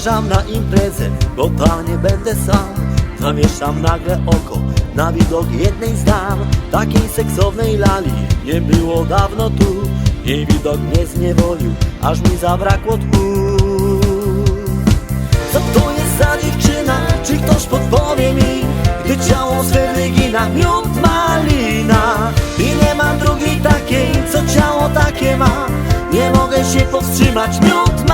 Zmierzam na imprezę, bo tam nie będę sam. Zawieszam nagle oko na widok jednej z dam Takiej seksownej lali nie było dawno tu. Jej widok mnie zniewolił, aż mi zabrakło tchu. Co to jest za dziewczyna? Czy ktoś podpowie mi? Gdy ciało swe wygina miód malina. I nie ma drugiej takiej, co ciało takie ma. Nie mogę się powstrzymać, miód malina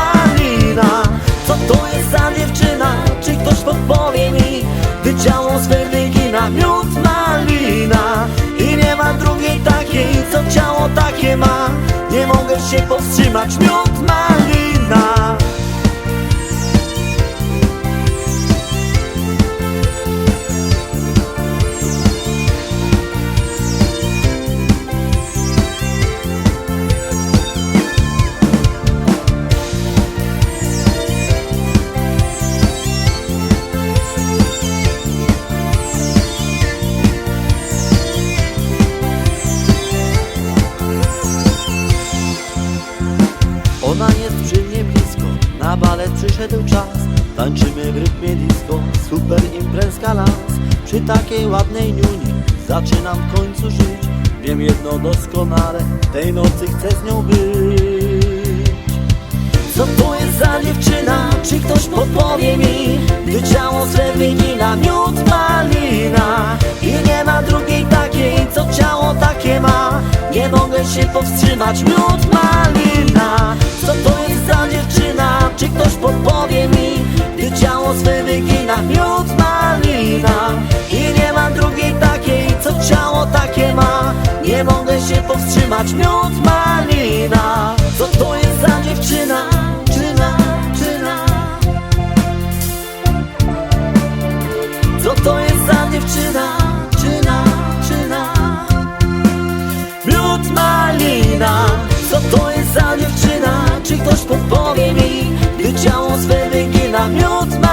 ma Nie mogę się powstrzymać, miód malina mnie blisko, na balet przyszedł czas. Tańczymy w rytmie disco, super imprezka las. Przy takiej ładnej niuni zaczynam w końcu żyć. Wiem jedno doskonale, tej nocy chcę z nią być. Co to jest za dziewczyna, czy ktoś podpowie mi? Gdy ciało swe miód malina. I nie ma drugiej takiej, co ciało takie ma. Nie mogę się powstrzymać, miód malina powstrzymać, miód malina. Co to jest za dziewczyna, czyna, czyna Co to jest za dziewczyna, czyna, czyna Miód malina. Co to jest za dziewczyna, czy ktoś podpowie mi Gdy ciało swe wygina miód malina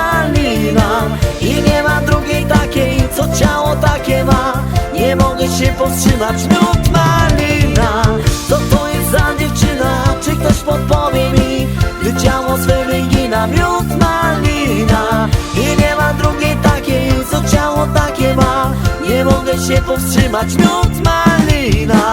powstrzymać, miód malina. Co to jest za dziewczyna, czy ktoś podpowie mi Gdy ciało swe wygina miód malina. I nie ma drugiej takiej, co ciało takie ma. Nie mogę się powstrzymać, miód malina